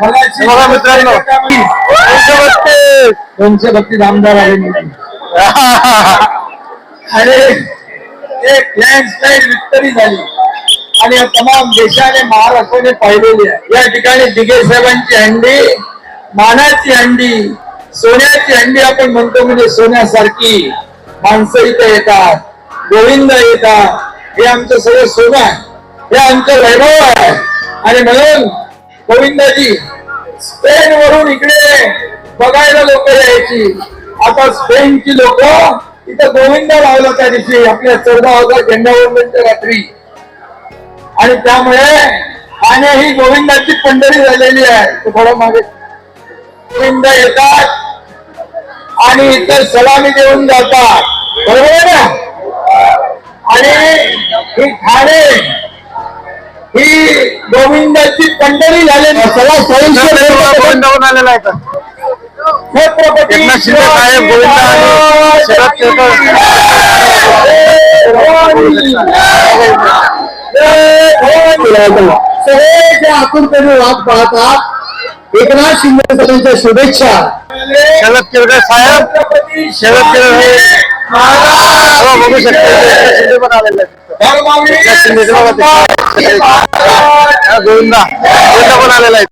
बघा मित्रांनो. दोनशे बत्तीस आमदार आले आणि एक लँडस्लाईड विक्टरी झाली. आणि तमाम देशाने महाराष्ट्राने पाहिलेली आहे. या ठिकाणी दिगे साहेबांची हंडी मानाची हंडी सोन्याची हंडी आपण म्हणतो म्हणजे सोन्यासारखी. माणसं इथे येतात गोविंद येतात. हे आमचं सगळं सोनं आहे. हे आमचं वैभव आहे. आणि म्हणून गोविंदाजी स्पेन वरून इकडे बघायला लोक यायची. आता स्पेनची लोक इथं गोविंद लावला त्या दिवशी आपल्या चौदा हजार झेंडावरच्या रात्री. आणि त्यामुळे ठाणे ही गोविंदाची पंढरी झालेली आहे. तो थोडं मागे. गोविंद येतात आणि इतर सलामी देऊन जातात. बरोबर आहे ना? आणि ही ठाणे गोविंदाची पंढरी झालेली. सगळा आलेला आहे का छत्रपती एकनाथ शिंदे साहेब, गोविंद आणि शरद. सगळ्याच्या आतुरतेने वाट पाहतात एकनाथ शिंदे साहेबांच्या शुभेच्छा. शरद केळकर साहेब शरद केळकर हे बघू शकता शिंदे पण आलेले आहेत. एकनाथ शिंदे गोविंदा. गोविंदा पण आलेला आहे.